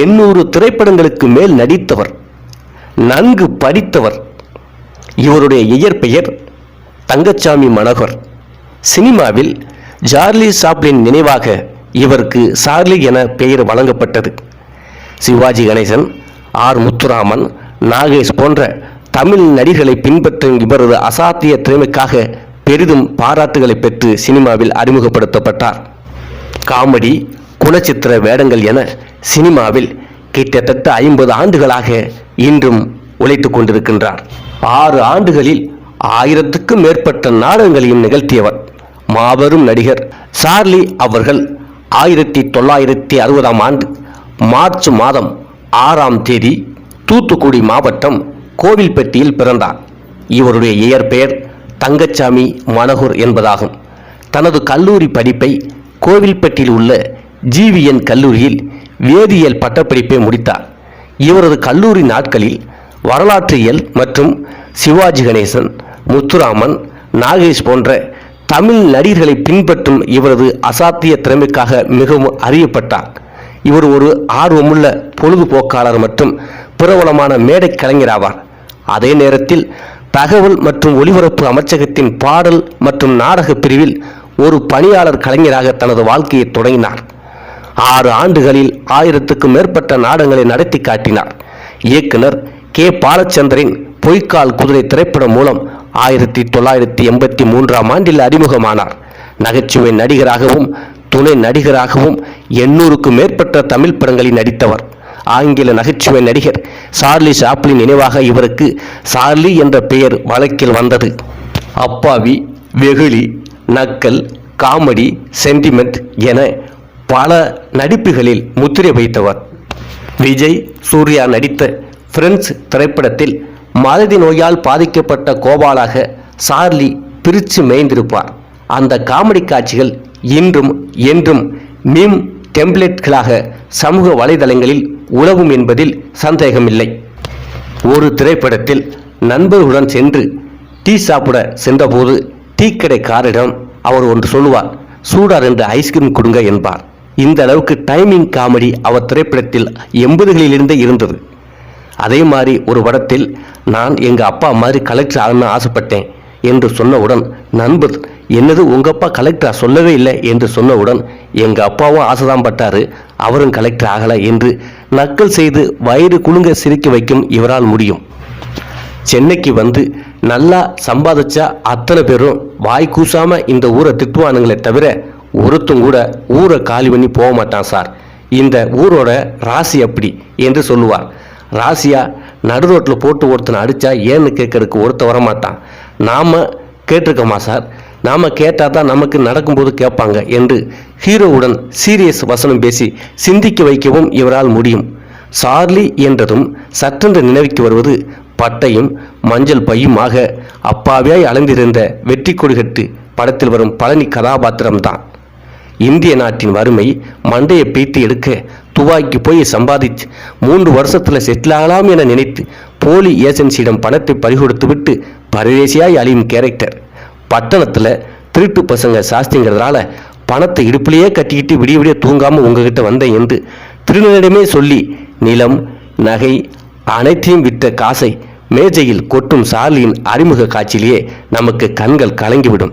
எண்ணூறு திரைப்படங்களுக்கு மேல் நடித்தவர் நன்கு படித்தவர். இவருடைய இயற்பெயர் தங்கச்சாமி மனோகர். சினிமாவில் ஜார்லி சாப்ளின் நினைவாக இவருக்கு சார்லி என பெயர் வழங்கப்பட்டது. சிவாஜி கணேசன் ஆர். முத்துராமன் நாகேஷ் போன்ற தமிழ் நடிகளை பின்பற்றும் இவரது அசாத்திய திறமைக்காக பெரிதும் பாராட்டுகளை பெற்று சினிமாவில் அறிமுகப்படுத்தப்பட்டார். காமெடி குணச்சித்திர வேடங்கள் என சினிமாவில் கிட்டத்தட்ட ஐம்பது ஆண்டுகளாக இன்றும் உழைத்துக் கொண்டிருக்கின்றார். ஆறு ஆண்டுகளில் ஆயிரத்துக்கும் மேற்பட்ட நாடகங்களையும் நிகழ்த்தியவர் மாபெரும் நடிகர். சார்லி அவர்கள் ஆயிரத்தி தொள்ளாயிரத்தி அறுபதாம் ஆண்டு மார்ச் மாதம் ஆறாம் தேதி தூத்துக்குடி மாவட்டம் கோவில்பட்டியில் பிறந்தார். இவருடைய இயற்பெயர் தங்கச்சாமி மனோகர் என்பதாகும். தனது கல்லூரி படிப்பை கோவில்பட்டியில் உள்ள ஜிவிஎன் கல்லூரியில் வேதியியல் பட்டப்படிப்பை முடித்தார். இவரது கல்லூரி நாட்களில் வரலாற்றியல் மற்றும் சிவாஜி கணேசன் முத்துராமன் நாகேஷ் போன்ற தமிழ் நடிகர்களை பின்பற்றும் இவரது அசாத்திய திறமைக்காக மிகவும் அறியப்பட்டார். இவர் ஒரு ஆர்வமுள்ள பொழுதுபோக்காளர் மற்றும் பிரபலமான மேடை கலைஞராவார் அதே நேரத்தில் தகவல் மற்றும் ஒலிபரப்பு அமைச்சகத்தின் பாடல் மற்றும் நாடக பிரிவில் ஒரு பணியாளர் கலைஞராக தனது வாழ்க்கையை தொடங்கினார். ஆறு ஆண்டுகளில் ஆயிரத்துக்கும் மேற்பட்ட நாடகங்களை நடத்தி காட்டினார். இயக்குனர் கே. பாலச்சந்தரின் பொய்க்கால் குதிரை திரைப்படம் மூலம் ஆயிரத்தி தொள்ளாயிரத்தி எண்பத்தி மூன்றாம் ஆண்டில் அறிமுகமானார். நகைச்சுவை நடிகராகவும் துணை நடிகராகவும் எண்ணூறுக்கும் மேற்பட்ட தமிழ் படங்களில் நடித்தவர். ஆங்கில நகைச்சுவை நடிகர் சார்லி சாப்ளின் நினைவாக இவருக்கு சார்லி என்ற பெயர் வழக்கில் வந்தது. அப்பாவி வெகுளி நக்கல் காமெடி சென்டிமெண்ட் என பல நடிப்புகளில் முத்திரை வைத்தவர். விஜய் சூர்யா நடித்த ஃப்ரெண்ட்ஸ் திரைப்படத்தில் மறதி நோயால் பாதிக்கப்பட்ட கோபாலாக சார்லி பிரித்து மேய்ந்திருப்பார். அந்த காமெடி காட்சிகள் இன்றும் என்றும் மீம் டெம்ப்ளேட்களாக சமூக வலைதளங்களில் உலவும் என்பதில் சந்தேகமில்லை. ஒரு திரைப்படத்தில் நண்பர்களுடன் சென்று டீ சாப்பிட சென்றபோது டீ கடைக்காரிடம் அவர் ஒன்று சொல்லுவார் சூடா ரெண்டு ஐஸ்கிரீம் கொடுங்க என்பார். இந்த அளவுக்கு டைமிங் காமெடி அவர் திரைப்படத்தில் எண்பதுகளிலிருந்தே இருந்தது. அதே மாதிரி ஒரு படத்தில் நான் எங்கள் அப்பா மாதிரி கலெக்டர் ஆகணும்னு ஆசைப்பட்டேன் என்று சொன்னவுடன் நண்பர் என்னது உங்கள் அப்பா கலெக்டராக சொல்லவே இல்லை என்று சொன்னவுடன் எங்கள் அப்பாவும் ஆசைதான் பட்டாரு அவரும் கலெக்டர் ஆகலை என்று நக்கல் செய்து வயிறு குலுங்க சிரிக்க வைக்கும் இவரால் முடியும். சென்னைக்கு வந்து நல்லா சம்பாதிச்சா அத்தனை பேரும் வாய் கூசாமல் இந்த ஊரை திட்டுவானுங்களே தவிர ஒருத்தன் கூட ஊரை காலி பண்ணி போக மாட்டான் சார். இந்த ஊரோட ராசி அப்படி என்று சொல்லுவார். ராசியா நடு ரோட்டில் போட்டு ஒருத்தனை அடித்தா ஏன்னு கேட்கறதுக்கு ஒருத்த வரமாட்டான். நாம் கேட்டிருக்கோமா சார்? நாம் கேட்டால் தான் நமக்கு நடக்கும்போது கேட்பாங்க என்று ஹீரோவுடன் சீரியஸ் வசனம் பேசி சிந்திக்க வைக்கவும் இவரால் முடியும். சார்லி என்றதும் சற்றென்று நினைவுக்கு வருவது பட்டையும் மஞ்சள் பையுமாக அப்பாவியாய் அலைந்திருந்த வெற்றி கொடிகட்டு படத்தில் வரும் பழனி கதாபாத்திரம்தான். இந்திய நாட்டின் வறுமை மண்டையை பீத்து எடுக்க துவாக்கி போய் சம்பாதிச்சு மூன்று வருஷத்தில் செட்டில் ஆகலாம் என நினைத்து போலி ஏஜென்சியிடம் பணத்தை பறிகொடுத்து விட்டு பரதேசியாய் அழியும் கேரக்டர் பட்டணத்தில் திருட்டு பசங்க சாஸ்திங்கிறதுனால பணத்தை இடுப்பிலேயே கட்டிக்கிட்டு விடிய விடிய தூங்காமல் உங்ககிட்ட வந்தேன் என்று திருநனிடமே சொல்லி நிலம் நகை அனைத்தையும் விற்ற காசை மேஜையில் கொட்டும் சார்லியின் அறிமுக காட்சியிலேயே நமக்கு கண்கள் கலங்கிவிடும்.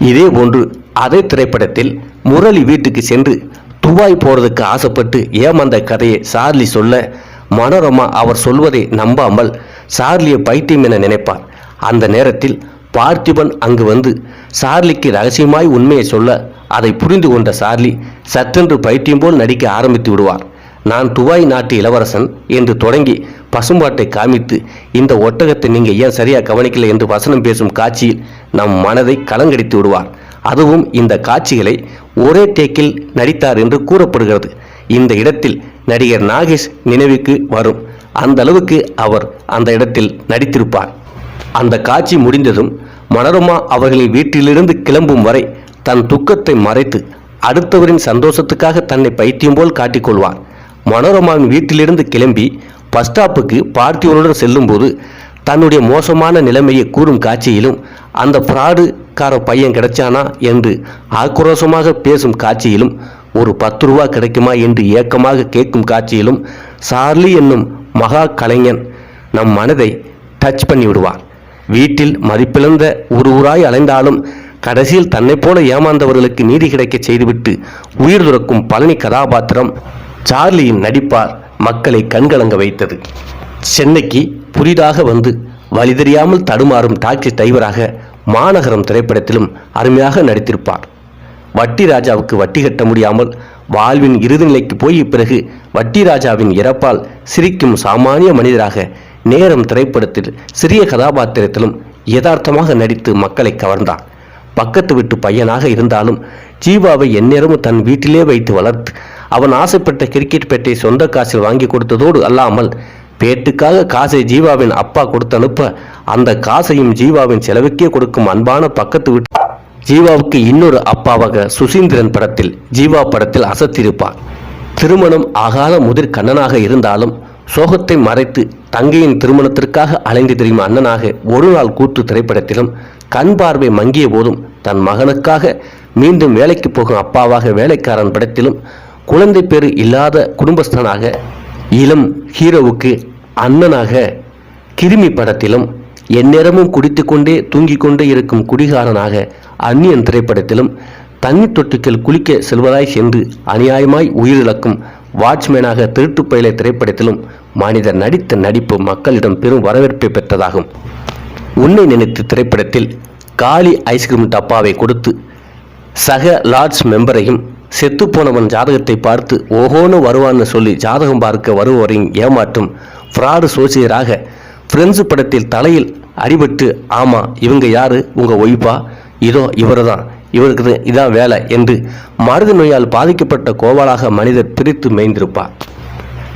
இதே போன்று அதே திரைப்படத்தில் முரளி வீட்டுக்கு சென்று துபாய் போறதுக்கு ஆசைப்பட்டு ஏமாந்த கதையை சார்லி சொல்ல மனோரமா அவர் சொல்வதை நம்பாமல் சார்லியை பைத்தியம் என நினைப்பார். அந்த நேரத்தில் பார்த்திபன் அங்கு வந்து சார்லிக்கு ரகசியமாய் உண்மையை சொல்ல அதை புரிந்து கொண்ட சார்லி சற்றென்று பைத்தியம் போல் நடிக்க ஆரம்பித்து விடுவார். நான் துபாய் நாட்டு இளவரசன் என்று தொடங்கி பசும்பாட்டை காமித்து இந்த ஒட்டகத்தை நீங்கள் ஏன் சரியாக கவனிக்கலை என்று வசனம் பேசும் காட்சியில் நம் மனதை கலங்கடித்து விடுவார். அதுவும் இந்த காட்சிகளை ஒரே டேக்கில் நடித்தார் என்று கூறப்படுகிறது. இந்த இடத்தில் நடிகர் நாகேஷ் நினைவுக்கு வரும். அந்த அளவுக்கு அவர் அந்த இடத்தில் நடித்திருப்பார். அந்த காட்சி முடிந்ததும் மனோரமா அவர்களின் வீட்டிலிருந்து கிளம்பும் வரை தன் துக்கத்தை மறைத்து அடுத்தவரின் சந்தோஷத்துக்காக தன்னை பைத்தியம் போல் காட்டிக்கொள்வார். மனோரமாவின் வீட்டிலிருந்து கிளம்பி பஸ் ஸ்டாப்புக்கு பார்த்திவனுடன் செல்லும்போது தன்னுடைய மோசமான நிலைமையை கூறும் காட்சியிலும் அந்த பணக்கார பையன் கிடைச்சானா என்று ஆக்ரோஷமாக பேசும் காட்சியிலும் ஒரு பத்து ரூபா கிடைக்குமா என்று ஏக்கமாக கேட்கும் காட்சியிலும் சார்லி என்னும் மகா கலைஞன் நம் மனதை டச் பண்ணி விடுவார் வீட்டில் மதிப்பிழந்த ஒரு ஊராய் அலைந்தாலும் கடைசியில் தன்னை போல ஏமாந்தவர்களுக்கு நீதி கிடைக்க செய்துவிட்டு உயிர் துறக்கும் பழனி கதாபாத்திரம் சார்லியின் நடிப்பார் மக்களை கண்கலங்க வைத்தது. சென்னைக்கு புதிதாக வந்து வழிதெரியாமல் தடுமாறும் டாக்ஸி டிரைவராக மாநகரம் திரைப்படத்திலும் அருமையாக நடித்திருப்பார். வட்டி ராஜாவுக்கு வட்டி கட்ட முடியாமல் வாழ்வின் இறுதிநிலைக்கு போய் பிறகு வட்டி ராஜாவின் இறப்பால் சிரிக்கும் சாமானிய மனிதராக நேரம் திரைப்படத்தில் சிறிய கதாபாத்திரத்திலும் யதார்த்தமாக நடித்து மக்களை கவர்ந்தார். பக்கத்து வீட்டு பையனாக இருந்தாலும் ஜீவாவை எந்நேரமும் தன் வீட்டிலே வைத்து வளர்த்து அவன் ஆசைப்பட்ட கிரிக்கெட் பேட்டை சொந்த காசில் வாங்கி கொடுத்ததோடு அல்லாமல் பேட்டுக்காக காசை ஜீவாவின் அப்பா கொடுத்து அனுப்ப அந்த காசையும் ஜீவாவின் செலவுக்கே கொடுக்கும் அன்பான பக்கத்து வீட்டு ஜீவாவுக்கு இன்னொரு அப்பாவாக சுசீந்திரன் படத்தில் ஜீவா படத்தில் அசத்திருப்பார் திருமணம் ஆகாத முதிர் கண்ணனாக இருந்தாலும் சோகத்தை மறைத்து தங்கையின் திருமணத்திற்காக அலைந்து திரியும் அண்ணனாக ஒரு நாள் கூத்து திரைப்படத்திலும் கண் பார்வை மங்கிய போதும் தன் மகனுக்காக மீண்டும் வேலைக்கு போகும் அப்பாவாக வேலைக்காரன் படத்திலும் குழந்தை பேரு இல்லாத குடும்பஸ்தனாக இளம் ஹீரோவுக்கு அண்ணனாக கிருமி படத்திலும் எந்நேரமும் குடித்துக்கொண்டே தூங்கிக் கொண்டே இருக்கும் குடிகாரனாக அந்நியன் திரைப்படத்திலும் தண்ணி தொட்டிகள் குளிக்க செல்வதாய் சென்று அநியாயமாய் உயிரிழக்கும் வாட்ச்மேனாக திருட்டு பயிலை திரைப்படத்திலும் மனிதர் நடித்த நடிப்பு மக்களிடம் பெரும் வரவேற்பை பெற்றதாகும். உன்னை நினைத்து திரைப்படத்தில் காலி ஐஸ்கிரீம் டப்பாவை கொடுத்து சக லார்ட்ஸ் மெம்பரையும் செத்துப்போனவன் ஜாதகத்தை பார்த்து ஓஹோன்னு வருவான்னு சொல்லி ஜாதகம் பார்க்க வருவோரையும் ஏமாற்றும் ஃப்ராடு சோசியராக ஃப்ரெண்ட்ஸு படத்தில் தலையில் அடிபட்டு ஆமாம் இவங்க யார்? உங்கள் ஒய்ஃபா இதோ இவர் தான் இவருக்கு இதான் வேலை என்று மருது நோயால் பாதிக்கப்பட்ட கோவாலாக மனிதர் பிரித்து மேய்ந்திருப்பார்.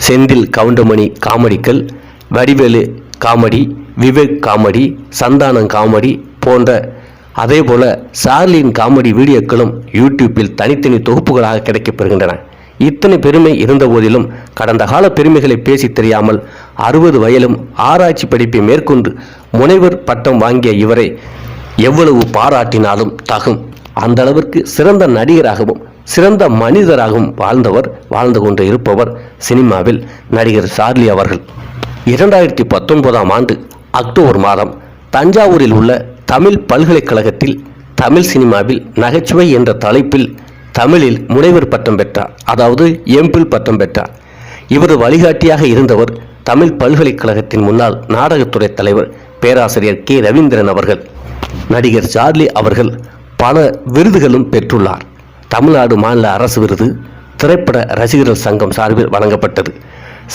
Senthil Goundamani காமெடிகள் Vadivelu comedy Vivek comedy Santhanam comedy போன்ற அதேபோல சார்லியின் காமெடி வீடியோக்களும் யூடியூப்பில் தனித்தனி தொகுப்புகளாக கிடைக்கப்பெறுகின்றன. இத்தனை பெருமை இருந்த போதிலும் கடந்த கால பெருமைகளை பேசி தெரியாமல் அறுபது வயலும் ஆராய்ச்சி படிப்பை மேற்கொண்டு முனைவர் பட்டம் வாங்கிய இவரை எவ்வளவு பாராட்டினாலும் தகும். அந்த அளவிற்கு சிறந்த நடிகராகவும் சிறந்த மனிதராகவும் வாழ்ந்தவர் வாழ்ந்து கொண்டு இருப்பவர் சினிமாவில் நடிகர் சார்லி அவர்கள். இரண்டாயிரத்தி பத்தொன்பதாம் ஆண்டு அக்டோபர் மாதம் தஞ்சாவூரில் உள்ள தமிழ் பல்கலைக்கழகத்தில் தமிழ் சினிமாவில் நகைச்சுவை என்ற தலைப்பில் தமிழில் முனைவர் பட்டம் பெற்றார். அதாவது எம்பில் பட்டம் பெற்றார். இவர் வழிகாட்டியாக இருந்தவர் தமிழ் பல்கலைக்கழகத்தின் முன்னாள் நாடகத்துறை தலைவர் பேராசிரியர் கே. ரவீந்திரன் அவர்கள். நடிகர் சார்லி அவர்கள் பல விருதுகளும் பெற்றுள்ளார். தமிழ்நாடு மாநில அரசு விருது திரைப்பட ரசிகர்கள் சங்கம் சார்பில் வழங்கப்பட்டது.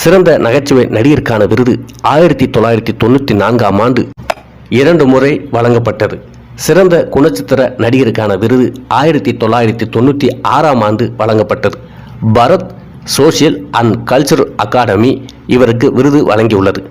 சிறந்த நகைச்சுவை நடிகருக்கான விருது ஆயிரத்தி தொள்ளாயிரத்தி தொண்ணூற்றி நான்காம் ஆண்டு இரண்டு முறை வழங்கப்பட்டது. சிறந்த குணச்சித்திர நடிகருக்கான விருது ஆயிரத்தி தொள்ளாயிரத்தி தொண்ணூற்றி ஆறாம் ஆண்டு வழங்கப்பட்டது. Bharat social and cultural academy இவருக்கு விருது வழங்கியுள்ளது.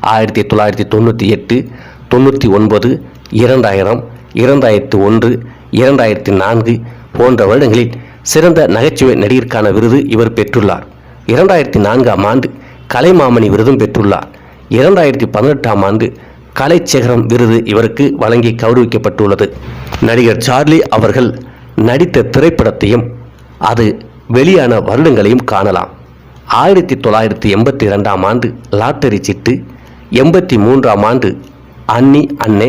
ஆயிரத்தி தொள்ளாயிரத்தி தொண்ணூற்றி எட்டு தொண்ணூற்றி ஒன்பது இரண்டாயிரம் இரண்டாயிரத்தி ஒன்று இரண்டாயிரத்தி நான்கு போன்ற வருடங்களில் சிறந்த நகைச்சுவை நடிகருக்கான விருது இவர் பெற்றுள்ளார். இரண்டாயிரத்தி நான்காம் ஆண்டு கலைமாமணி விருதும் பெற்றுள்ளார். இரண்டாயிரத்தி பதினெட்டாம் ஆண்டு கலைச்சேகரம் விருது இவருக்கு வழங்கி கௌரவிக்கப்பட்டுள்ளது. நடிகர் சார்லி அவர்கள் நடித்த திரைப்படத்தையும் அது வெளியான வருடங்களையும் காணலாம். ஆயிரத்தி தொள்ளாயிரத்தி எண்பத்தி ரெண்டாம் ஆண்டு லாட்டரி சிட்டு எண்பத்தி மூன்றாம் ஆண்டு அன்னி அன்னே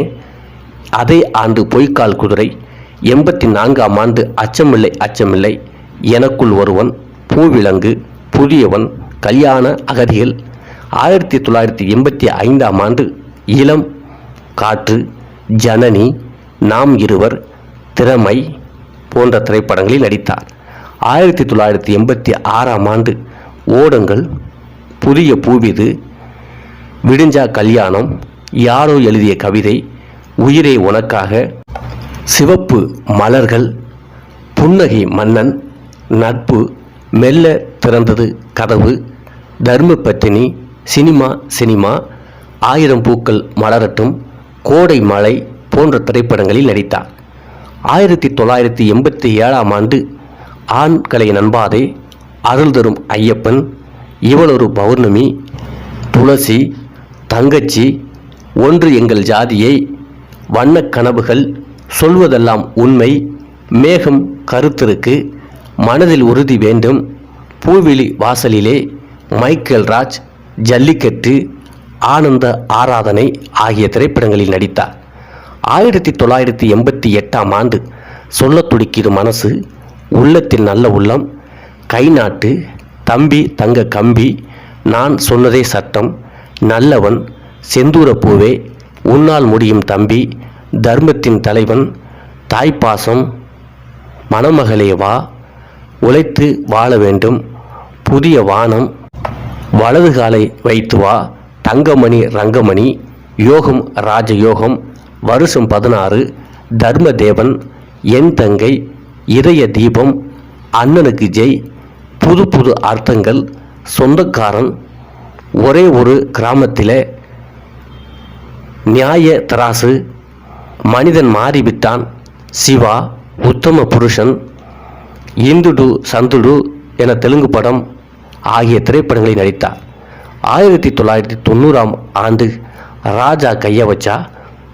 அதே ஆண்டு பொய்க்கால் குதிரை எண்பத்தி நான்காம் ஆண்டு அச்சமில்லை அச்சமில்லை எனக்குள் ஒருவன் பூவிலங்கு புதியவன் கல்யாண அகதிகள். ஆயிரத்தி தொள்ளாயிரத்தி எண்பத்தி ஐந்தாம் ஆண்டு இளம் காற்று ஜனனி நாம் இருவர் திறமை போன்ற திரைப்படங்களில் நடித்தார். ஆயிரத்தி தொள்ளாயிரத்தி எண்பத்தி ஆறாம் ஆண்டு ஓடங்கள் புதிய பூவிது விடிஞ்சா கல்யாணம் யாரோ எழுதிய கவிதை உயிரை உனக்காக சிவப்பு மலர்கள் புன்னகை மன்னன் நட்பு மெல்ல திறந்தது கதவு தர்மபத்தினி சினிமா சினிமா ஆயிரம் பூக்கள் மலரட்டும் கோடை மலை போன்ற திரைப்படங்களில் நடித்தார். ஆயிரத்தி தொள்ளாயிரத்தி எண்பத்தி ஏழாம் ஆண்டு ஆண்களை நண்பாதே அருள் தரும் ஐயப்பன் இவளொரு பௌர்ணமி துளசி தங்கச்சி ஒன்று எங்கள் ஜாதியை வண்ணக் கனவுகள் சொல்வதெல்லாம் உண்மை மேகம் கருத்திருக்கு மனதில் உறுதி வேண்டும் பூவிழி வாசலிலே மைக்கேல் ராஜ் ஜல்லிக்கட்டு ஆனந்த ஆராதனை ஆகிய திரைப்படங்களில் நடித்தார். ஆயிரத்தி தொள்ளாயிரத்தி எண்பத்தி எட்டாம் ஆண்டு சொல்ல துடிக்கிற மனசு உள்ளத்தில் நல்ல உள்ளம் கை நாட்டு தம்பி தங்க கம்பி நான் சொன்னதே சட்டம் நல்லவன் செந்தூர பூவே உன்னால் முடியும் தம்பி தர்மத்தின் தலைவன் தாய்ப்பாசம் மணமகளே வா உழைத்து வாழ வேண்டும் புதிய வானம் வலது காலை வைத்து வா தங்கமணி ரங்கமணி யோகம் ராஜயோகம் வருஷம் பதினாறு தர்மதேவன் என் தங்கை இதய தீபம் அண்ணனுக்கு ஜெய் புது புது அர்த்தங்கள் சொந்தக்காரன் ஒரே ஒரு கிராமத்தில் நியாய தராசு மனிதன் மாறிவிட்டான் சிவா உத்தம புருஷன் இந்துடு சந்துடு என தெலுங்கு படம் ஆகிய திரைப்படங்களில் நடித்தார். ஆயிரத்தி தொள்ளாயிரத்தி தொண்ணூறாம் ஆண்டு ராஜா கைய வச்சா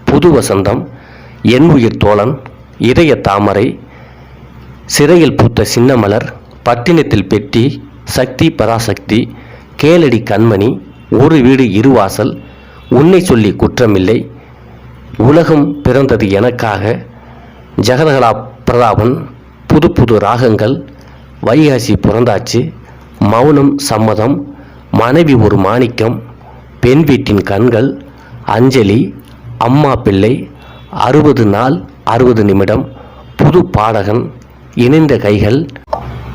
புது வசந்தம் என் உயிர் தோழன் இதய தாமரை சிறையில் பூத்த சின்னமலர் பட்டினத்தில் பெட்டி சக்தி பராசக்தி கேளடி கண்மணி ஒரு வீடு இருவாசல் உன்னை சொல்லி குற்றமில்லை உலகம் பிறந்தது எனக்காக ஜெகதகலா பிரதாபன் புது புது ராகங்கள் வைகாசி பிறந்தாச்சு மௌனம் சம்மதம் மனைவி ஒரு மாணிக்கம் பெண் வீட்டின் கண்கள் அஞ்சலி அம்மா பிள்ளை அறுபது நாள் அறுபது நிமிடம் புது பாடகன் இணைந்த கைகள்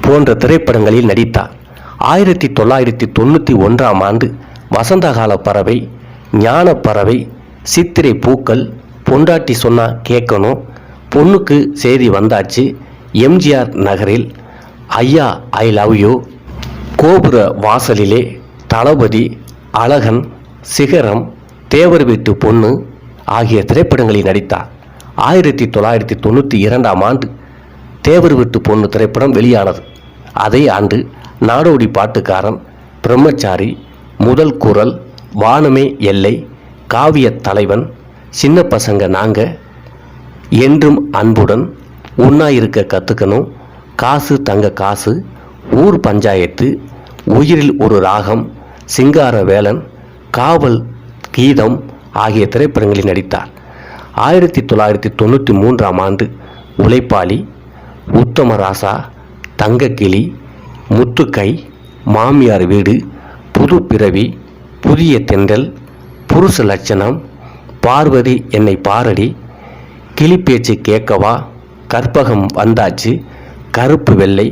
போன்ற திரைப்படங்களில் நடித்தார். ஆயிரத்தி தொள்ளாயிரத்தி தொண்ணூற்றி ஒன்றாம் ஆண்டு வசந்தகால பறவை ஞான பறவை சித்திரை பூக்கள் பொண்டாட்டி சொன்னா கேட்கணும் பொண்ணுக்கு செய்தி வந்தாச்சு எம்ஜிஆர் நகரில் ஐயா ஐ லவ் யூ கோபுர வாசலிலே தளபதி அழகன் சிகரம் தேவர் வீட்டு பொண்ணு ஆகிய திரைப்படங்களில் நடித்தார். ஆயிரத்தி தொள்ளாயிரத்தி தொண்ணூற்றி இரண்டாம் ஆண்டு தேவர் வீட்டு பொண்ணு திரைப்படம் வெளியானது. அதே ஆண்டு நாடோடி பாட்டுக்காரன் பிரம்மச்சாரி முதல் குரல் வானமே எல்லை காவிய தலைவன் சின்ன பசங்க நாங்க என்றும் அன்புடன் உண்ணா இருக்க கற்றுக்கணும் காசு தங்க காசு ஊர் பஞ்சாயத்து உயிரில் ஒரு ராகம் சிங்கார வேலன் காவல் கீதம் ஆகிய திரைப்படங்களில் நடித்தார். ஆயிரத்தி தொள்ளாயிரத்தி தொண்ணூற்றி மூன்றாம் ஆண்டு உழைப்பாளி உத்தமராசா தங்கக்கிளி முத்துக்கை மாமியார் வீடு புது பிறவி புதிய தென்றல் புருஷ லட்சணம் பார்வதி என்னை பாரடி கிளிப்பேச்சு கேட்கவா கற்பகம் வந்தாச்சு கருப்பு வெள்ளை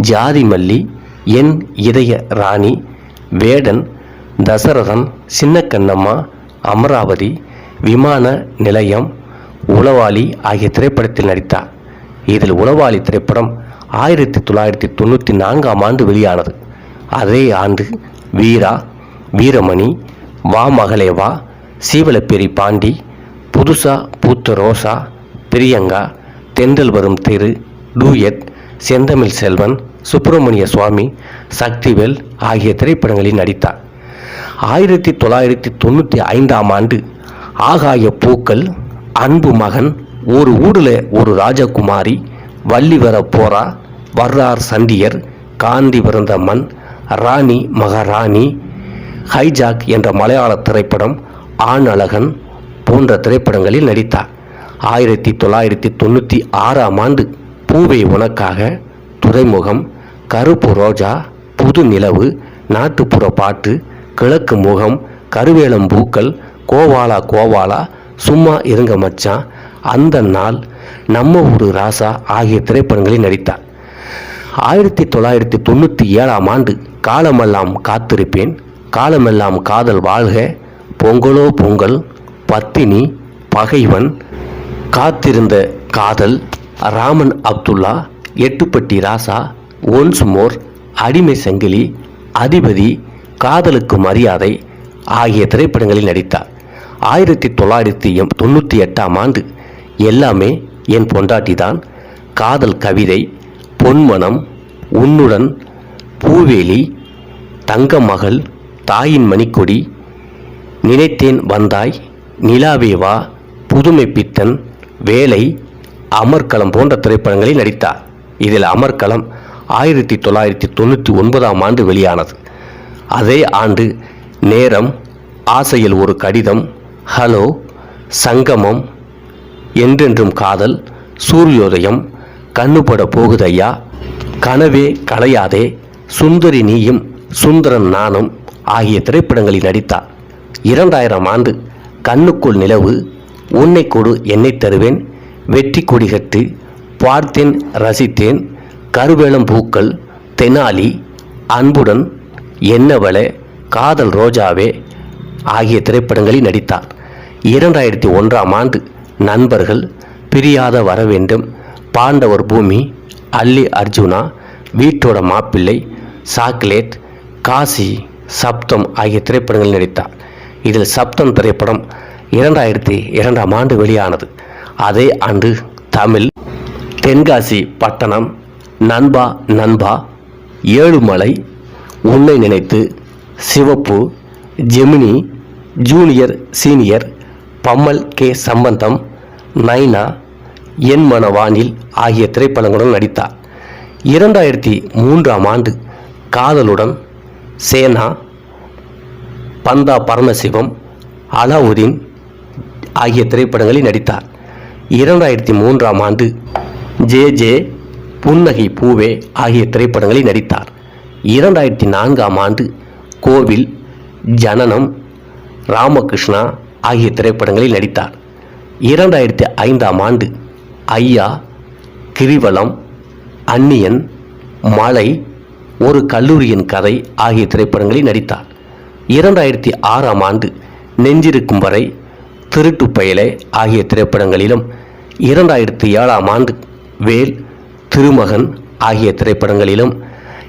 ஜாதி மல்லி என் இதய ராணி வேடன் தசரதன் சின்னக்கண்ணம்மா அமராவதி விமான நிலையம் உளவாளி ஆகிய திரைப்படத்தில் நடித்தார். இதில் உளவாளி திரைப்படம் ஆயிரத்தி தொள்ளாயிரத்தி தொண்ணூற்றி நான்காம் ஆண்டு வெளியானது. அதே ஆண்டு வீரா வீரமணி வா மகளே வா சீவலப்பேரி பாண்டி புதுசா பூத்த ரோசா பிரியங்கா தென்றல் வரும் தெரு டூயட் செந்தமிழ் செல்வன் சுப்பிரமணிய சுவாமி சக்திவேல் ஆகிய திரைப்படங்களில் நடித்தார். ஆயிரத்தி தொள்ளாயிரத்தி தொண்ணூற்றி ஐந்தாம் ஆண்டு ஆகாய பூக்கள் அன்பு மகன் ஒரு ஊரில் ஒரு ராஜகுமாரி வள்ளி வர போரா வர்றார் சண்டியர் காந்தி பிறந்த மண் ராணி மகாராணி ஹைஜாக் என்ற மலையாள திரைப்படம் ஆண் அழகன் போன்ற திரைப்படங்களில் நடித்தார். ஆயிரத்தி தொள்ளாயிரத்தி தொண்ணூற்றி ஆறாம் ஆண்டு பூவை உனக்காக துறைமுகம் கருப்பு ரோஜா புது நிலவு நாட்டுப்புற பாட்டு கிழக்கு முகம் கருவேலம் பூக்கள் கோவாலா கோவாலா சும்மா இருங்க மச்சான். அந்த நாள் நம்ம ஊரு ராசா ஆகிய திரைப்படங்களில் நடித்தார். ஆயிரத்தி தொள்ளாயிரத்தி தொண்ணூற்றி ஏழாம் ஆண்டு காலமெல்லாம் காத்திருப்பேன். காலமெல்லாம் காதல் வாழ்க பொங்கலோ பொங்கல் பத்தினி பகைவன். காத்திருந்த காதல் ராமன் அப்துல்லா எட்டுப்பட்டி ராசா ஒன்ஸ் மோர் அடிமை சங்கிலி அதிபதி காதலுக்கு மரியாதை ஆகிய திரைப்படங்களில் நடித்தார். ஆயிரத்தி தொள்ளாயிரத்தி எம் தொண்ணூற்றி எட்டாம் ஆண்டு எல்லாமே என் பொண்டாட்டிதான். காதல் கவிதை பொன்மனம் உன்னுடன் பூவேலி தங்க மகள் தாயின் மணிக்கொடி நினைத்தேன் வந்தாய் நிலாவேவா புதுமை பித்தன் வேலை அமர்கலம் போன்ற திரைப்படங்களில் நடித்தார். இதில் அமர்கலம் ஆயிரத்தி தொள்ளாயிரத்தி தொண்ணூற்றி ஒன்பதாம் ஆண்டு வெளியானது. அதே ஆண்டு நேரம் ஆசையில் ஒரு கடிதம் ஹலோ சங்கமம் என்றென்றும் காதல் சூரியோதயம் கண்ணுபட போகுதையா கனவே கலையாதே சுந்தரி நீயும் சுந்தரன் நானும் ஆகிய திரைப்படங்களில் நடித்தார். இரண்டாயிரம் ஆண்டு கண்ணுக்குள் நிலவு உன்னை கொடு என்னை தருவேன் வெற்றி கொடிகட்டு பார்த்தேன் ரசித்தேன் கருவேலம் பூக்கள் தெனாலி அன்புடன் என்னவளே காதல் ரோஜாவே ஆகிய திரைப்படங்களில் நடித்தார். இரண்டாயிரத்தி ஒன்றாம் ஆண்டு நண்பர்கள் பிரியாத வர வேண்டும் பாண்டவர் பூமி அல்லி அர்ஜுனா வீட்டோட மாப்பிள்ளை சாக்லேட் காசி சப்தம் ஆகிய திரைப்படங்களில் நடித்தார். இதில் சப்தம் திரைப்படம் இரண்டாயிரத்தி இரண்டாம் ஆண்டு வெளியானது. அதே ஆண்டு தமிழ் தென்காசி பட்டணம் நண்பா நண்பா ஏழுமலை உன்னை நினைத்து சிவப்பு Gemini junior senior Pammal K. Sambandham Naina என் மனவானில் ஆகிய திரைப்படங்களுடன் நடித்தார். இரண்டாயிரத்தி மூன்றாம் ஆண்டு காதலுடன் சேனா பந்தா பரமசிவம் அலாவுதீன் ஆகிய திரைப்படங்களில் நடித்தார். இரண்டாயிரத்தி மூன்றாம் ஆண்டு ஜே. ஜே. புன்னகை பூவே ஆகிய திரைப்படங்களில் நடித்தார். இரண்டாயிரத்தி நான்காம் ஆண்டு கோவில் ஜனனம் ராமகிருஷ்ணா ஆகிய திரைப்படங்களில் நடித்தார். இரண்டாயிரத்தி ஐந்தாம் ஆண்டு ஐயா கிரிவலம் அந்நியன் மலை ஒரு கல்லூரியின் கதை ஆகிய திரைப்படங்களில் நடித்தார். இரண்டாயிரத்தி ஆறாம் ஆண்டு நெஞ்சிருக்கும் வரை திருட்டு பயலே ஆகிய திரைப்படங்களிலும் இரண்டாயிரத்தி ஏழாம் ஆண்டு வேல் திருமகன் ஆகிய திரைப்படங்களிலும்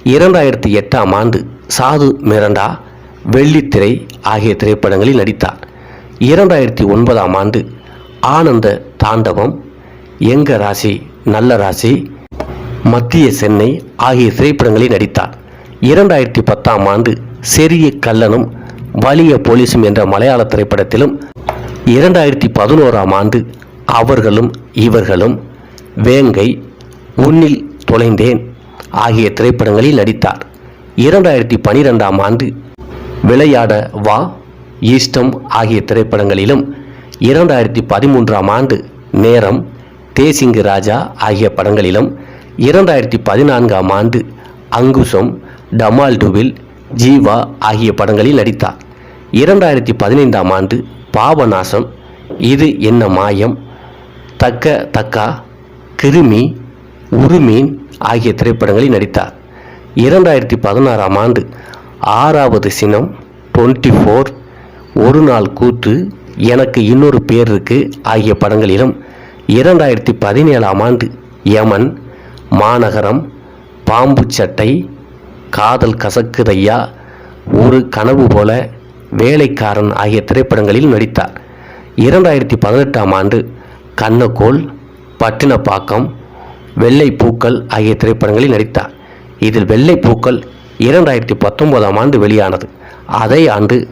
இரண்டாயிரத்தி எட்டாம் ஆண்டு சாது மிரண்டா வெள்ளித்திரை ஆகிய திரைப்படங்களில் நடித்தார். இரண்டாயிரத்தி ஒன்பதாம் ஆண்டு ஆனந்த தாண்டவம் எங்க ராசி நல்ல ராசி மத்திய சென்னை ஆகிய திரைப்படங்களில் நடித்தார். இரண்டாயிரத்தி பத்தாம் ஆண்டு செரிய கல்லனும் வலிய போலீஸும் என்ற மலையாள திரைப்படத்திலும் இரண்டாயிரத்தி பதினோராம் ஆண்டு அவர்களும் இவர்களும் வேங்கை உன்னில் தொலைந்தேன். ஆகிய திரைப்படங்களில் நடித்தார். இரண்டாயிரத்தி பனிரெண்டாம் ஆண்டு விளையாட வா ஈஸ்டம் ஆகிய திரைப்படங்களிலும் இரண்டாயிரத்தி பதிமூன்றாம் ஆண்டு நேரம் தேசிங்கு ராஜா ஆகிய படங்களிலும் இரண்டாயிரத்தி பதினான்காம் ஆண்டு அங்குசம் டமால்டுவில் ஜீவா ஆகிய படங்களில் நடித்தார். இரண்டாயிரத்தி பதினைந்தாம் ஆண்டு பாபநாசம் இது என்ன மாயம்? தக்க தக்கா கிருமி உருமீன் ஆகிய திரைப்படங்களில் நடித்தார். இரண்டாயிரத்தி பதினாறாம் ஆண்டு ஆறாவது சினம் டுவெண்ட்டி ஃபோர் ஒரு நாள் கூத்து எனக்கு இன்னொரு பேர் இருக்கு ஆகிய படங்களிலும் இரண்டாயிரத்தி பதினேழாம் ஆண்டு யமன் மாநகரம் பாம்பு சட்டை காதல் கசக்குதையா ஒரு கனவு போல வேலைக்காரன் ஆகிய திரைப்படங்களில் நடித்தார். இரண்டாயிரத்தி பதினெட்டாம் ஆண்டு கண்ணக்கோள் பட்டினப்பாக்கம் வெள்ளை பூக்கள் ஆகிய திரைப்படங்களில் நடித்தார். இதில் வெள்ளை பூக்கள் இரண்டாயிரத்தி பத்தொன்பதாம் ஆண்டு வெளியானது. அதே ஆண்டு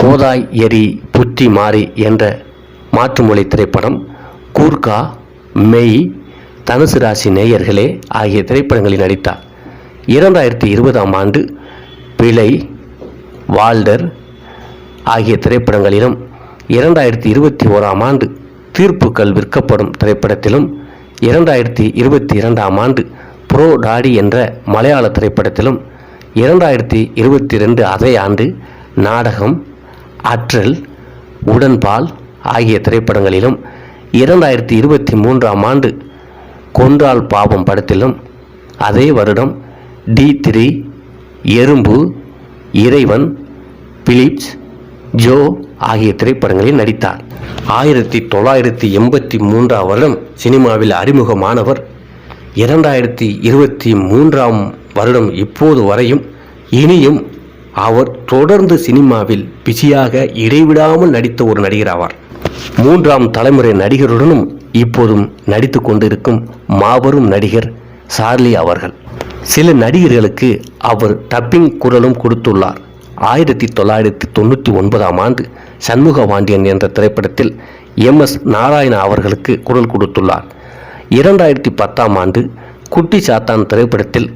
போதாய் எரி புத்தி மாறி என்ற மாற்றுமொழி திரைப்படம் கூர்கா மெய் தனுசு ராசி நேயர்களே ஆகிய திரைப்படங்களில் நடித்தார். இரண்டாயிரத்தி இருபதாம் ஆண்டு பிழை வால்டர் ஆகிய திரைப்படங்களிலும் இரண்டாயிரத்தி இருபத்தி ஓராம் ஆண்டு தீர்ப்புகள் விற்கப்படும் திரைப்படத்திலும் இரண்டாயிரத்தி இருபத்தி இரண்டாம் ஆண்டு ப்ரோ டாடி என்ற மலையாள திரைப்படத்திலும் இரண்டாயிரத்தி இருபத்தி ரெண்டு அதே ஆண்டு நாடகம் அற்றல் உடன்பால் ஆகிய திரைப்படங்களிலும் இரண்டாயிரத்தி இருபத்தி மூன்றாம் ஆண்டு கொன்றால் பாவம் படத்திலும் அதே வருடம் டி த்ரீ எறும்பு இறைவன் பிலிப்ஸ் ஜோ ஆகிய திரைப்படங்களில் நடித்தார். ஆயிரத்தி தொள்ளாயிரத்தி எண்பத்தி மூன்றாம் வருடம் சினிமாவில் அறிமுகமானவர். இரண்டாயிரத்தி இருபத்தி மூன்றாம் வருடம் இப்போது வரையும் இனியும் அவர் தொடர்ந்து சினிமாவில் பிஸியாக இடைவிடாமல் நடித்த ஒரு நடிகர் ஆவார். மூன்றாம் தலைமுறை நடிகருடனும் இப்போதும் நடித்து கொண்டிருக்கும் மாபெரும் நடிகர் சார்லி அவர்கள். சில நடிகர்களுக்கு அவர் டப்பிங் குரலும் கொடுத்துள்ளார். ஆயிரத்தி தொள்ளாயிரத்தி தொண்ணூற்றி ஒன்பதாம் ஆண்டு சண்முக பாண்டியன் என்ற திரைப்படத்தில் எம் எஸ் நாராயணா அவர்களுக்கு குரல் கொடுத்துள்ளார். இரண்டாயிரத்தி பத்தாம் ஆண்டு குட்டி சாத்தான் திரைப்படத்தில்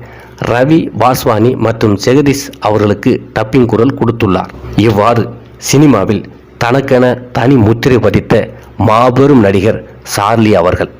ரவி வாஸ்வானி மற்றும் ஜெகதீஷ் அவர்களுக்கு டப்பிங் குரல் கொடுத்துள்ளார். இவ்வாறு சினிமாவில் தனக்கென தனி முத்திரை பதித்த மாபெரும் நடிகர் சார்லி அவர்கள்.